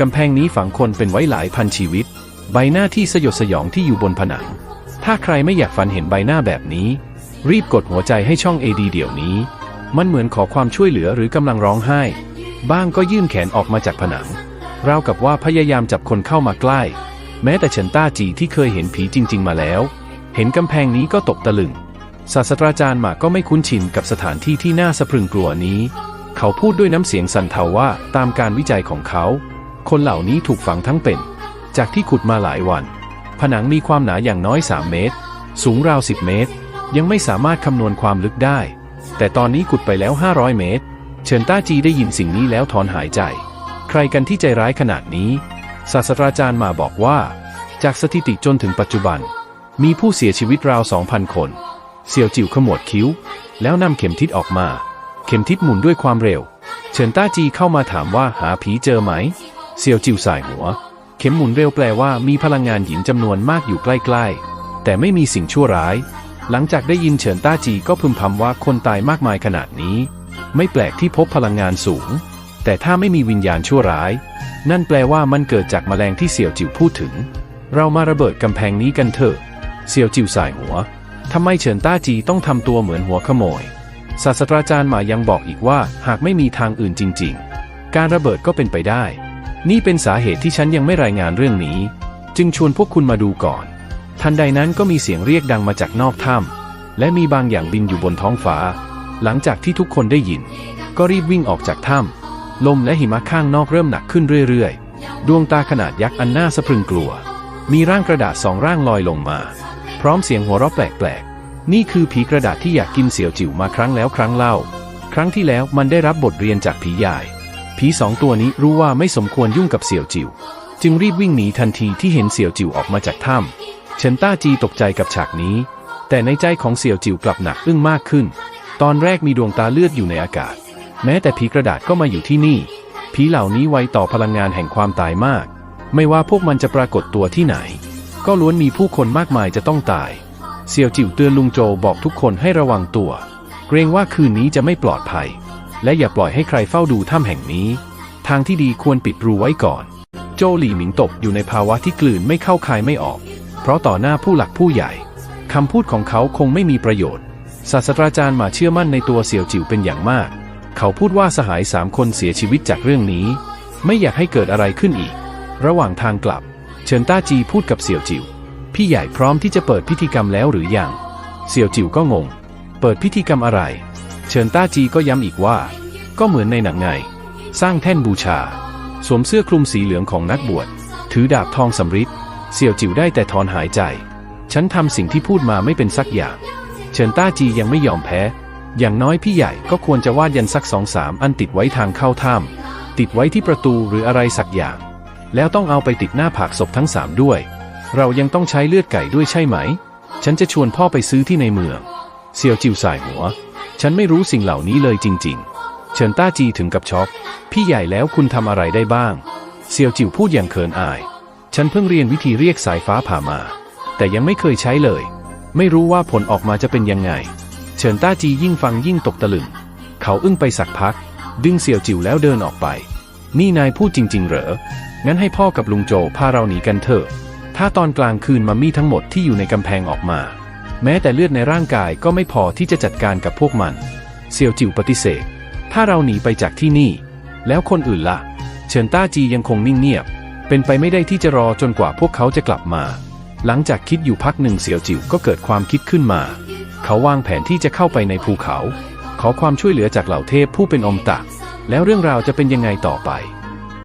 กำแพงนี้ฝังคนเป็นไว้หลายพันชีวิต ใบหน้าที่สยดสยองที่อยู่บนผนัง ถ้าใครไม่อยากฝันเห็นใบหน้าแบบนี้ รีบกดหัวใจให้ช่อง AD เดี๋ยวนี้ มันเหมือนขอความช่วยเหลือหรือกำลังร้องไห้ บ้างก็ยื่นแขนออกมาจากผนัง ราวกับว่าพยายามจับคนเข้ามาใกล้ แม้แต่เฉินต้าจีที่เคยเห็นผีจริง ๆ มาแล้ว เห็นกำแพงนี้ก็ตกตะลึง ศาสตราจารย์หมาก็ไม่คุ้นชินกับสถานที่ที่น่าสะพรึงกลัวนี้ เขาพูดด้วยน้ำเสียงสั่นเทาว่าตามการวิจัยของเขา คนเหล่านี้ถูกฝังทั้งเป็น จากที่ขุดมาหลายวัน ผนังมีความหนาอย่างน้อย 3 เมตร สูงราว 10 เมตร ยังไม่สามารถคำนวณความลึกได้ แต่ตอนนี้ขุดไปแล้ว 500 เมตรเฉินต้าจีได้ยินสิ่งนี้แล้วถอนหายใจ ใครกันที่ใจร้ายขนาดนี้ ศาสตราจารย์มาบอกว่า จากสถิติจนถึงปัจจุบัน มีผู้เสียชีวิตราว 2,000 คน เสี่ยวจิ๋วขมวดคิ้ว แล้วนำเข็มทิศออกมา เข็มทิศหมุนด้วยความเร็วเฉินต้าจีเข้ามาถามว่าหาผีเจอไหม เสี่ยวจิวสายหัว เข็มหมุนเร็วแปลว่ามีพลังงานหยินจำนวนมากอยู่ใกล้ๆ แต่ไม่มีสิ่งชั่วร้าย หลังจากได้ยินเฉินต้าจีก็พึมพำว่าคนตายมากมายขนาดนี้ ไม่แปลกที่พบพลังงานสูง แต่ถ้าไม่มีวิญญาณชั่วร้าย นั่นแปลว่ามันเกิดจากแมลงที่เสี่ยวจิ๋วพูดถึง เรามาระเบิดกำแพงนี้กันเถอะเสี่ยวจิ๋วสายหัวทำไมเฉินต้าจีต้องทำตัวเหมือนหัวขโมยศาสตราจารย์หมายังบอกอีกว่าหากไม่มีทางอื่นจริง ๆ การระเบิดก็เป็นไปได้ นี่เป็นสาเหตุที่ฉันยังไม่รายงานเรื่องนี้ จึงชวนพวกคุณมาดูก่อน ทันใดนั้นก็มีเสียงเรียกดังมาจากนอกถ้ำและมีบางอย่างบินอยู่บนท้องฟ้า หลังจากที่ทุกคนได้ยิน ก็รีบวิ่งออกจากถ้ำลมและหิมะข้างนอกเริ่มหนักขึ้นเรื่อยๆ ดวงตาขนาดยักษ์อันน่าสะพรึงกลัว มีร่างกระดาษสองร่างลอยลงมา พร้อมเสียงหัวเราะแปลกๆ นี่คือผีกระดาษที่อยากกินเสี่ยวจิ๋วมาครั้งแล้วครั้งเล่า ครั้งที่แล้วมันได้รับบทเรียนจากผีใหญ่ ผีสองตัวนี้รู้ว่าไม่สมควรยุ่งกับเสี่ยวจิ๋วจึงรีบวิ่งหนีทันทีที่เห็นเสี่ยวจิ๋วออกมาจากถ้ำเฉินต้าจีตกใจกับฉากนี้ แต่ในใจของเสี่ยวจิ๋วกลับหนักอึ้งมากขึ้น ตอนแรกมีดวงตาเลือดอยู่ในอากาศ แม้แต่ผีกระดาษก็มาอยู่ที่นี่ ผีเหล่านี้ไวต่อพลังงานแห่งความตายมาก ไม่ว่าพวกมันจะปรากฏตัวที่ไหน ก็ล้วนมีผู้คนมากมายจะต้องตาย เสี่ยวจิ๋วเตือนลุงโจบอกทุกคนให้ระวังตัว เกรงว่าคืนนี้จะไม่ปลอดภัย และอย่าปล่อยให้ใครเฝ้าดูถ้ำแห่งนี้ ทางที่ดีควรปิดรูไว้ก่อน โจหลี่หมิงตกอยู่ในภาวะที่กลืนไม่เข้าคายไม่ออก เพราะต่อหน้าผู้หลักผู้ใหญ่คำพูดของเขาคงไม่มีประโยชน์ ศาสตราจารย์มาเชื่อมั่นในตัวเสี่ยวจิ๋วเป็นอย่างมาก เขาพูดว่าสหายสามคนเสียชีวิตจากเรื่องนี้ ไม่อยากให้เกิดอะไรขึ้นอีก ระหว่างทางกลับ เฉินต้าจีพูดกับเสี่ยวจิ๋วพี่ใหญ่พร้อมที่จะเปิดพิธีกรรมแล้วหรือยัง เสี่ยวจิ๋วก็งง เปิดพิธีกรรมอะไร เฉินต้าจีก็ย้ำอีกว่า ก็เหมือนในหนังไง สร้างแท่นบูชา สวมเสื้อคลุมสีเหลืองของนักบวช ถือดาบทองสำริดเสี่ยวจิ๋วได้แต่ถอนหายใจ ฉันทำสิ่งที่พูดมาไม่เป็นสักอย่าง เฉินต้าจียังไม่ยอมแพ้ อย่างน้อยพี่ใหญ่ก็ควรจะวาดยันสักสองสามอันติดไว้ทางเข้าถ้ำติดไว้ที่ประตูหรืออะไรสักอย่าง แล้วต้องเอาไปติดหน้าผากศพทั้งสามด้วย เรายังต้องใช้เลือดไก่ด้วยใช่ไหม ฉันจะชวนพ่อไปซื้อที่ในเมืองเซียวจิวสายหัว ฉันไม่รู้สิ่งเหล่านี้เลยจริง ๆ เฉินต้าจีถึงกับช็อก พี่ใหญ่แล้วคุณทำอะไรได้บ้าง เซียวจิวพูดอย่างเขินอาย ฉันเพิ่งเรียนวิธีเรียกสายฟ้าผ่ามา แต่ยังไม่เคยใช้เลย ไม่รู้ว่าผลออกมาจะเป็นยังไง เฉินต้าจียิ่งฟังยิ่งตกตะลึง เขาอึ้งไปสักพัก ดึงเสี่ยวจิวแล้วเดินออกไป นี่นายพูดจริง ๆ เหรอ งั้นให้พ่อกับลุงโจพาเราหนีกันเถอะ ถ้าตอนกลางคืนมัมมี่ทั้งหมดที่อยู่ในกำแพงออกมา แม้แต่เลือดในร่างกายก็ไม่พอที่จะจัดการกับพวกมัน เซียวจิวปฏิเสธ ถ้าเราหนีไปจากที่นี่ แล้วคนอื่นละ่ะ เฉินต้าจียังคงนิ่งเงียบ เป็นไปไม่ได้ที่จะรอจนกว่าพวกเขาจะกลับมา หลังจากคิดอยู่พักหนึ่งเสี่ยวจิวก็เกิดความคิดขึ้นมา เขาวางแผนที่จะเข้าไปในภูเขา ขอความช่วยเหลือจากเหล่าเทพผู้เป็นอมตะ แล้วเรื่องราวจะเป็นยังไงต่อไป